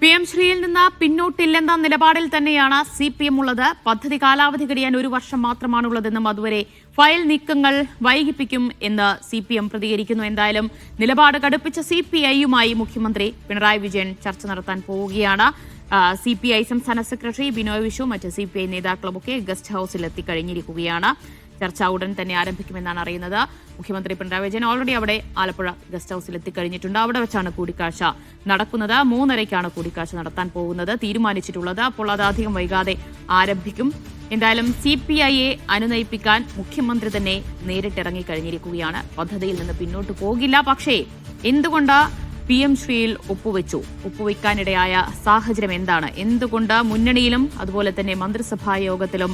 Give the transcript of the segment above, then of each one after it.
P M ശ്രീയിൽ നിന്ന് പിന്നോട്ടില്ലെന്ന നിലപാടിൽ തന്നെയാണ് സി പി എം ഉള്ളത്. പദ്ധതി കാലാവധി കഴിയാൻ ഒരു വർഷം മാത്രമാണുള്ളതെന്നും അതുവരെ ഫയൽ നീക്കങ്ങൾ വൈകിപ്പിക്കും എന്ന് സി പി എം പ്രതികരിക്കുന്നു. എന്തായാലും നിലപാട് കടുപ്പിച്ച സി പി ഐയുമായി മുഖ്യമന്ത്രി പിണറായി വിജയൻ ചർച്ച നടത്താൻ പോവുകയാണ്. സി പി ഐ സംസ്ഥാന സെക്രട്ടറി ബിനോയ് വിഷു മറ്റ് സി പി ഐ നേതാക്കളുമൊക്കെ ഗസ്റ്റ് ഹൌസിൽ എത്തിക്കഴിഞ്ഞിരിക്കുകയാണ്. ചർച്ച ഉടൻ തന്നെ ആരംഭിക്കുമെന്നാണ് അറിയുന്നത്. മുഖ്യമന്ത്രി പിണറായി വിജയൻ ഓൾറെഡി അവിടെ ആലപ്പുഴ ഗസ്റ്റ് ഹൌസിൽ എത്തിക്കഴിഞ്ഞിട്ടുണ്ട്. അവിടെ വെച്ചാണ് കൂടിക്കാഴ്ച നടക്കുന്നത്. മൂന്നരയ്ക്കാണ് കൂടിക്കാഴ്ച നടത്താൻ പോകുന്നത്. തീരുമാനിച്ചിട്ടുള്ളത് അപ്പോൾ അത് വൈകാതെ ആരംഭിക്കും. എന്തായാലും സി പി ഐയെ അനുനയിപ്പിക്കാൻ മുഖ്യമന്ത്രി തന്നെ നേരിട്ടിറങ്ങി കഴിഞ്ഞിരിക്കുകയാണ് പദ്ധതിയിൽ നിന്ന് പിന്നോട്ട് പോകില്ല. പക്ഷേ എന്തുകൊണ്ട് പി എം ശ്രീയിൽ ഒപ്പുവെച്ചു? ഒപ്പുവെക്കാനിടയായ സാഹചര്യം എന്താണ്? എന്തുകൊണ്ട് മുന്നണിയിലും അതുപോലെ തന്നെ മന്ത്രിസഭാ യോഗത്തിലും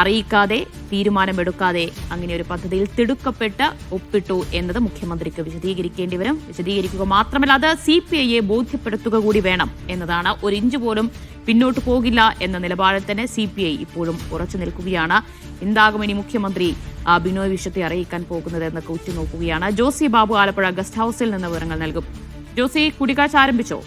അറിയിക്കാതെ തീരുമാനമെടുക്കാതെ അങ്ങനെ ഒരു പദ്ധതിയിൽ തിടുക്കപ്പെട്ട് ഒപ്പിട്ടു എന്നത് മുഖ്യമന്ത്രിക്ക് വിശദീകരിക്കേണ്ടി വരും. വിശദീകരിക്കുക മാത്രമല്ല അത് സി പി ഐയെ ബോധ്യപ്പെടുത്തുക കൂടി വേണം എന്നതാണ്. ഒരു ഇഞ്ച് പോലും പിന്നോട്ട് പോകില്ല എന്ന നിലപാടിൽ തന്നെ സി പി ഐ ഇപ്പോഴും ഉറച്ചു നിൽക്കുകയാണ്. എന്താകും ഇനി മുഖ്യമന്ത്രി ബിനോയ് വിഷയത്തെ അറിയിക്കാൻ പോകുന്നത് എന്നൊക്കെ ഉറ്റുനോക്കുകയാണ്. ജോസി ബാബു ആലപ്പുഴ ഗസ്റ്റ് ഹൌസിൽ നിന്ന് വിവരങ്ങൾ നൽകും. ജോസി കൂടിക്കാഴ്ച ആരംഭിച്ചോ?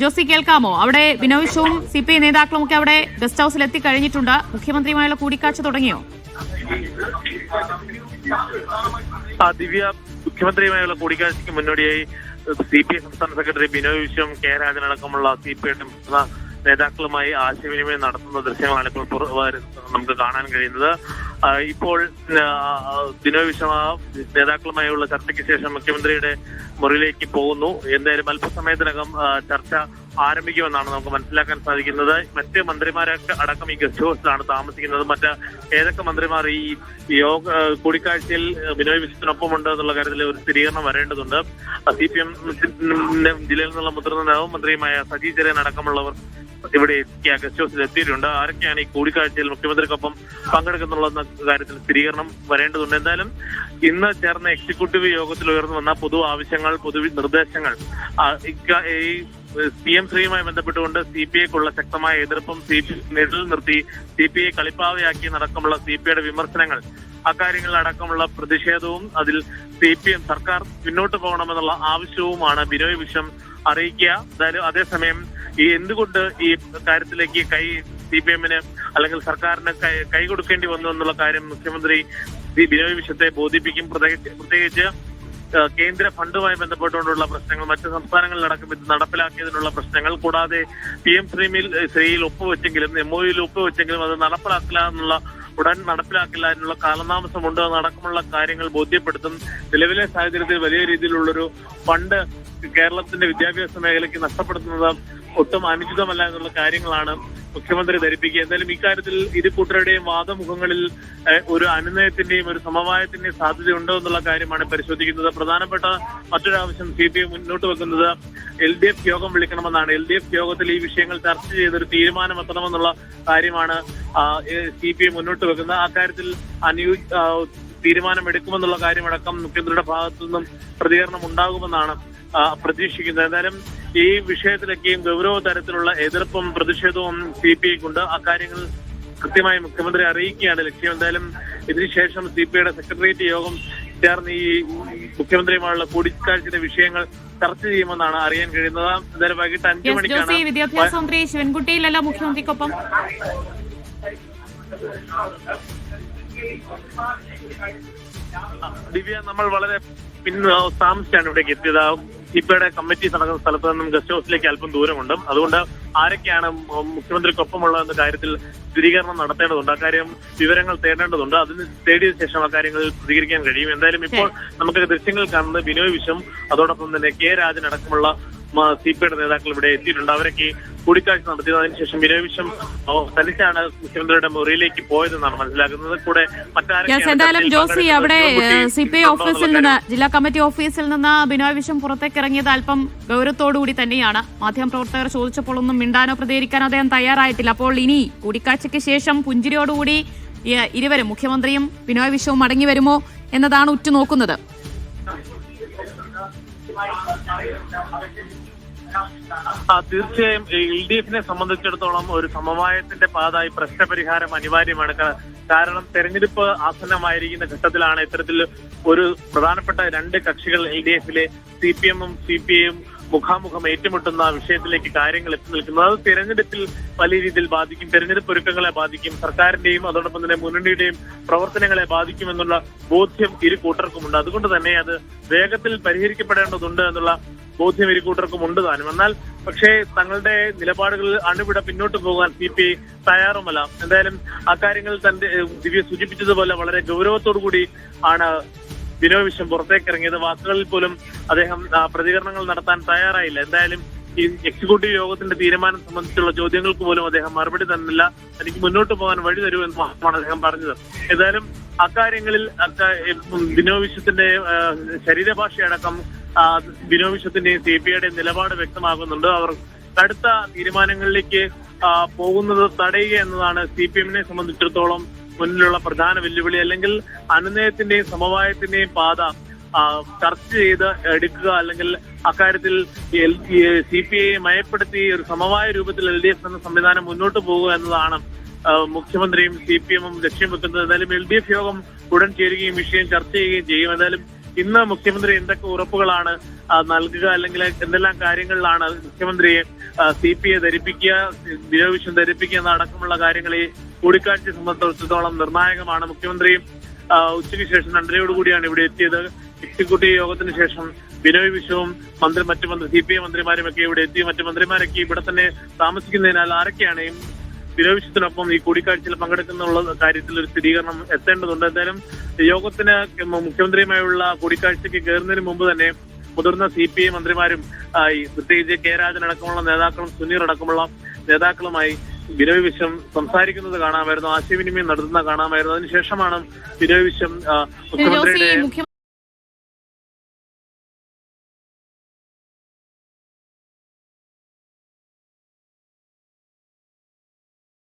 ജോസി കേൾക്കാമോ? അവിടെ ബിനോയ് വിശ്വവും സി പി ഐ നേതാക്കളും ഒക്കെ അവിടെ ഗസ്റ്റ് ഹൌസിൽ എത്തിക്കഴിഞ്ഞിട്ടുണ്ട്. മുഖ്യമന്ത്രിയുമായുള്ള കൂടിക്കാഴ്ച തുടങ്ങിയോ? ദിവ്യ മുഖ്യമന്ത്രിയുമായുള്ള കൂടിക്കാഴ്ചയ്ക്ക് മുന്നോടിയായി സി പി ഐ സംസ്ഥാന സെക്രട്ടറി ബിനോയ് വിശ്വം കെ രാജൻ അടക്കമുള്ള സി പി ഐയുടെ നേതാക്കളുമായി ആശയവിനിമയം നടത്തുന്ന ദൃശ്യങ്ങളാണ് ഇപ്പോൾ നമുക്ക് കാണാൻ കഴിയുന്നത്. ഇപ്പോൾ ദിനോ ബിനോയ് നേതാക്കളുമായുള്ള ചർച്ചയ്ക്ക് ശേഷം മുഖ്യമന്ത്രിയുടെ മുറിയിലേക്ക് പോകുന്നു. എന്തായാലും അല്പസമയത്തിനകം ചർച്ച ആരംഭിക്കുമെന്നാണ് നമുക്ക് മനസ്സിലാക്കാൻ സാധിക്കുന്നത്. മറ്റ് മന്ത്രിമാരൊക്കെ അടക്കം ഈ ഗസ്റ്റ് ഹൗസിലാണ് താമസിക്കുന്നത്. മറ്റ് ഏതൊക്കെ മന്ത്രിമാർ ഈ യോഗ കൂടിക്കാഴ്ചയിൽ ബിനോയ് വിശ്വത്തിനൊപ്പമുണ്ട് എന്നുള്ള കാര്യത്തിൽ ഒരു സ്ഥിരീകരണം വരേണ്ടതുണ്ട്. സി പി എം ജില്ലയിൽ നിന്നുള്ള മുതിർന്ന നവമന്ത്രിയുമായ സജി ചെറിയൻ അടക്കമുള്ളവർ ഇവിടെ ഗസ്റ്റ് ഹൗസിൽ എത്തിയിട്ടുണ്ട്. ആരൊക്കെയാണ് ഈ കൂടിക്കാഴ്ചയിൽ മുഖ്യമന്ത്രിക്കൊപ്പം പങ്കെടുക്കുന്നുള്ള കാര്യത്തിൽ സ്ഥിരീകരണം വരേണ്ടതുണ്ട്. എന്തായാലും ഇന്ന് ചേർന്ന എക്സിക്യൂട്ടീവ് യോഗത്തിൽ ഉയർന്നു വന്ന പൊതു ആവശ്യങ്ങൾ പൊതു നിർദ്ദേശങ്ങൾ ഈ പി എം ശ്രീയുമായി ബന്ധപ്പെട്ടുകൊണ്ട് സി പി ഐക്കുള്ള ശക്തമായ എതിർപ്പും സി പി നിഴൽ നിർത്തി സി പി ഐ കളിപ്പാവയാക്കി നടക്കമുള്ള സി പി ഐയുടെ വിമർശനങ്ങൾ അക്കാര്യങ്ങളിൽ അടക്കമുള്ള പ്രതിഷേധവും അതിൽ സി പി എം സർക്കാർ മുന്നോട്ട് പോകണമെന്നുള്ള ആവശ്യവുമാണ്. ബിനോയ് വിശ്വം അറിയിക്കുക. അതേസമയം ഈ എന്തുകൊണ്ട് ഈ കാര്യത്തിലേക്ക് കൈ സി പി എമ്മിന് അല്ലെങ്കിൽ സർക്കാരിന് കൈ കൊടുക്കേണ്ടി വന്നു എന്നുള്ള കാര്യം മുഖ്യമന്ത്രി സി ബിനോയ് വിശ്വത്തെ ബോധിപ്പിക്കും. പ്രത്യേകിച്ച് കേന്ദ്ര ഫണ്ടുമായി ബന്ധപ്പെട്ടുകൊണ്ടുള്ള പ്രശ്നങ്ങൾ മറ്റ് സംസ്ഥാനങ്ങളിലടക്കം ഇത് നടപ്പിലാക്കിയതിനുള്ള പ്രശ്നങ്ങൾ കൂടാതെ പി എം ശ്രീമിൽ ശ്രീയിൽ ഒപ്പുവെച്ചെങ്കിലും എം ഒയിൽ ഒപ്പുവെച്ചെങ്കിലും അത് നടപ്പിലാക്കില്ല എന്നുള്ള ഉടൻ നടപ്പിലാക്കില്ല എന്നുള്ള കാലതാമസമുണ്ട്. നടക്കമുള്ള കാര്യങ്ങൾ ബോധ്യപ്പെടുത്തും. നിലവിലെ സാഹചര്യത്തിൽ വലിയ രീതിയിലുള്ളൊരു ഫണ്ട് കേരളത്തിന്റെ വിദ്യാഭ്യാസ മേഖലയ്ക്ക് നഷ്ടപ്പെടുത്തുന്നത് ഒട്ടും അനുചിതമല്ല എന്നുള്ള കാര്യങ്ങളാണ് മുഖ്യമന്ത്രി ധരിപ്പിക്കുക. എന്തായാലും ഇക്കാര്യത്തിൽ ഇരു കൂട്ടരുടെയും വാദമുഖങ്ങളിൽ ഒരു അനുനയത്തിന്റെയും ഒരു സമവായത്തിന്റെയും സാധ്യതയുണ്ടോ എന്നുള്ള കാര്യമാണ് പരിശോധിക്കുന്നത്. പ്രധാനപ്പെട്ട മറ്റൊരു ആവശ്യം സി പി എം മുന്നോട്ട് വെക്കുന്നത് എൽ ഡി എഫ് യോഗം വിളിക്കണമെന്നാണ്. എൽ ഡി എഫ് യോഗത്തിൽ ഈ വിഷയങ്ങൾ ചർച്ച ചെയ്തൊരു ഒരു തീരുമാനമെത്തണമെന്നുള്ള കാര്യമാണ് സി പി എം മുന്നോട്ട് വെക്കുന്നത്. ആ കാര്യത്തിൽ അനുയോ തീരുമാനമെടുക്കുമെന്നുള്ള കാര്യമടക്കം മുഖ്യമന്ത്രിയുടെ ഭാഗത്തു നിന്നും പ്രതികരണം ഉണ്ടാകുമെന്നാണ് പ്രതീക്ഷിക്കുന്നത്. എന്തായാലും ഈ വിഷയത്തിലൊക്കെയും ഗൗരവ തരത്തിലുള്ള എതിർപ്പും പ്രതിഷേധവും സി പി ഐക്കുണ്ട് അക്കാര്യങ്ങൾ കൃത്യമായി മുഖ്യമന്ത്രി അറിയിക്കുകയാണ്. ലക്ഷ്യം എന്തായാലും ഇതിനുശേഷം സി പി ഐയുടെ സെക്രട്ടേറിയറ്റ് യോഗം ചേർന്ന് ഈ മുഖ്യമന്ത്രിയുമായുള്ള കൂടിക്കാഴ്ചയുടെ വിഷയങ്ങൾ ചർച്ച ചെയ്യുമെന്നാണ് അറിയാൻ കഴിയുന്നത്. എന്തായാലും വൈകിട്ട് അഞ്ചു മണിക്കാണ് വിദ്യാഭ്യാസ മന്ത്രി ശിവൻകുട്ടിയിലല്ല മുഖ്യമന്ത്രിക്കൊപ്പം? ദിവ്യ നമ്മൾ വളരെ പിന്നെ താമസിച്ചാണ് ഇവിടേക്ക് എത്തിയത്. സിപിയുടെ കമ്മിറ്റി നടക്കുന്ന സ്ഥലത്ത് നിന്നും ഗസ്റ്റ് ഹൗസിലേക്ക് അല്പം ദൂരമുണ്ട്. അതുകൊണ്ട് ആരൊക്കെയാണ് മുഖ്യമന്ത്രിക്കൊപ്പമുള്ളതെന്ന കാര്യത്തിൽ സ്ഥിരീകരണം നടത്തേണ്ടതുണ്ട്. അക്കാര്യം വിവരങ്ങൾ തേടേണ്ടതുണ്ട്. അതിന് തേടിയ ശേഷം അക്കാര്യങ്ങളിൽ പ്രതികരിക്കാൻ കഴിയും. എന്തായാലും ഇപ്പോൾ നമുക്ക് ദൃശ്യങ്ങൾ കാണുന്നത് ബിനോയ് വിശ്വം അതോടൊപ്പം തന്നെ കെ രാജൻ അടക്കമുള്ള സി പി ഐയുടെ നേതാക്കൾ ഇവിടെ എത്തിയിട്ടുണ്ട്. അവരൊക്കെ കൂടിക്കാഴ്ച നടത്തിയത്. അതിനുശേഷം വിരവിഷം സ്ഥലിച്ചാണ് തനിച്ചാണ് മുഖ്യമന്ത്രിയുടെ മുറിയിലേക്ക് പോയതെന്നാണ് മനസ്സിലാക്കുന്നത് കൂടെ മറ്റാരും എന്തായാലും ജോസി അവിടെ സി പി ഐ ഓഫീസിൽ നിന്ന് ജില്ലാ കമ്മിറ്റി ഓഫീസിൽ നിന്ന് ബിനോയ് പുറത്തേക്ക് ഇറങ്ങിയത് അല്പം ഗൗരവത്തോടുകൂടി തന്നെയാണ്. മാധ്യമപ്രവർത്തകർ ചോദിച്ചപ്പോൾ ഒന്നും മിണ്ടാനോ പ്രതികരിക്കാനോ അദ്ദേഹം തയ്യാറായിട്ടില്ല. അപ്പോൾ ഇനി കൂടിക്കാഴ്ചയ്ക്ക് ശേഷം പുഞ്ചിരിയോടുകൂടി ഇരുവരും മുഖ്യമന്ത്രിയും ബിനോയ് വിശ്വവും മടങ്ങി വരുമോ എന്നതാണ് ഉറ്റുനോക്കുന്നത്. തീർച്ചയായും എൽ ഡി എഫിനെ സംബന്ധിച്ചിടത്തോളം ഒരു സമവായത്തിന്റെ പാതായി പ്രശ്നപരിഹാരം അനിവാര്യമാണ്. കാരണം തെരഞ്ഞെടുപ്പ് ആസന്നമായിരിക്കുന്ന ഘട്ടത്തിലാണ് ഇത്തരത്തിൽ ഒരു പ്രധാനപ്പെട്ട രണ്ട് കക്ഷികൾ എൽ ഡി എഫിലെ സി പി എമ്മും സി പി ഐയും മുഖാമുഖം ഏറ്റുമുട്ടുന്ന വിഷയത്തിലേക്ക് കാര്യങ്ങൾ എത്തി നിൽക്കുന്നത്. അത് തെരഞ്ഞെടുപ്പിൽ വലിയ രീതിയിൽ ബാധിക്കും തെരഞ്ഞെടുപ്പ് ഒരുക്കങ്ങളെ ബാധിക്കും സർക്കാരിന്റെയും അതോടൊപ്പം തന്നെ മുന്നണിയുടെയും പ്രവർത്തനങ്ങളെ ബാധിക്കുമെന്നുള്ള ബോധ്യം ഇരു കൂട്ടർക്കുമുണ്ട്. അതുകൊണ്ട് തന്നെ അത് വേഗത്തിൽ പരിഹരിക്കപ്പെടേണ്ടതുണ്ട് എന്നുള്ള ബോധ്യം ഇരുകൂട്ടർക്കും ഉണ്ട് താനും. എന്നാൽ പക്ഷേ തങ്ങളുടെ നിലപാടുകളിൽ അണുവിട പിന്നോട്ട് പോകാൻ സി പി തയ്യാറുമല്ല. എന്തായാലും അക്കാര്യങ്ങൾ തന്റെ ദിവ്യ സൂചിപ്പിച്ചതുപോലെ വളരെ ഗൗരവത്തോടു കൂടി ആണ് ബിനോയ് വിശ്വം പുറത്തേക്ക് ഇറങ്ങിയത് വാക്കുകളിൽ പോലും അദ്ദേഹം പ്രതികരണങ്ങൾ നടത്താൻ തയ്യാറായില്ല. എന്തായാലും ഈ എക്സിക്യൂട്ടീവ് യോഗത്തിന്റെ തീരുമാനം സംബന്ധിച്ചുള്ള ചോദ്യങ്ങൾക്ക് പോലും അദ്ദേഹം മറുപടി തന്നില്ല. എനിക്ക് മുന്നോട്ട് പോകാൻ വഴി തരൂ എന്ന് മാത്രമാണ് അദ്ദേഹം പറഞ്ഞത്. ഏതായാലും അക്കാര്യങ്ങളിൽ ബിനോയ് വിശ്വത്തിന്റെ ശരീരഭാഷയടക്കം ആ, ബിനോയ് വിശ്വത്തിന്റെയും സി പി ഐയുടെയും നിലപാട് വ്യക്തമാകുന്നുണ്ട്. അവർ കടുത്ത തീരുമാനങ്ങളിലേക്ക് പോകുന്നത് തടയുക എന്നതാണ് സി പി എമ്മിനെ സംബന്ധിച്ചിടത്തോളം മുന്നിലുള്ള പ്രധാന വെല്ലുവിളി. അല്ലെങ്കിൽ അനുനയത്തിന്റെയും സമവായത്തിന്റെയും പാത ചർച്ച ചെയ്ത് എടുക്കുക. അല്ലെങ്കിൽ അക്കാര്യത്തിൽ സി പി ഐ മയപ്പെടുത്തി ഒരു സമവായ രൂപത്തിൽ എൽ ഡി എഫ് എന്ന സംവിധാനം മുന്നോട്ട് പോകുക എന്നതാണ് മുഖ്യമന്ത്രിയും സി പി എമ്മും ലക്ഷ്യം വെക്കുന്നത്. എന്തായാലും എൽ ഡി എഫ് യോഗം ഉടൻ ചേരുകയും വിഷയം ചർച്ച ചെയ്യുകയും ചെയ്യും. എന്തായാലും ഇന്ന് മുഖ്യമന്ത്രി എന്തൊക്കെ ഉറപ്പുകളാണ് നൽകുക അല്ലെങ്കിൽ എന്തെല്ലാം കാര്യങ്ങളിലാണ് മുഖ്യമന്ത്രിയെ സി പി ഐ ധരിപ്പിക്കുക നിരോവിശ്യം ധരിപ്പിക്കുക എന്നടക്കമുള്ള കാര്യങ്ങൾ ഈ കൂടിക്കാഴ്ച സംബന്ധിച്ചിടത്തോളം നിർണായകമാണ്. മുഖ്യമന്ത്രിയും ഉച്ചയ്ക്ക് ശേഷം രണ്ടരയോട് കൂടിയാണ് ഇവിടെ എത്തിയത്. എക്സിക്യൂട്ടീവ് യോഗത്തിന് ശേഷം ബിനോയ് വിശ്വവും മന്ത്രി മറ്റു മന്ത്രി സി പി ഐ മന്ത്രിമാരും ഒക്കെ ഇവിടെ എത്തി. മറ്റു മന്ത്രിമാരൊക്കെ ഇവിടെ തന്നെ താമസിക്കുന്നതിനാൽ ആരൊക്കെയാണ് വിശ്വത്തിനൊപ്പം ഈ കൂടിക്കാഴ്ചയിൽ പങ്കെടുക്കുന്നുള്ള കാര്യത്തിൽ ഒരു സ്ഥിരീകരണം എത്തേണ്ടതുണ്ട്. എന്തായാലും യോഗത്തിന് മുഖ്യമന്ത്രിയുമായുള്ള കൂടിക്കാഴ്ചയ്ക്ക് കയറുന്നതിന് മുമ്പ് തന്നെ മുതിർന്ന സി പി ഐ മന്ത്രിമാരും പ്രത്യേകിച്ച് കെ രാജൻ അടക്കമുള്ള നേതാക്കളും സുനീർ അടക്കമുള്ള നേതാക്കളുമായി ബിനോയ് വിശ്വം സംസാരിക്കുന്നത് കാണാമായിരുന്നു. ആശയവിനിമയം നടത്തുന്ന കാണാമായിരുന്നു. അതിനുശേഷമാണ് ബിനോയ് വിശ്വം മുഖ്യമന്ത്രിയുടെ മുഖ്യമന്ത്രി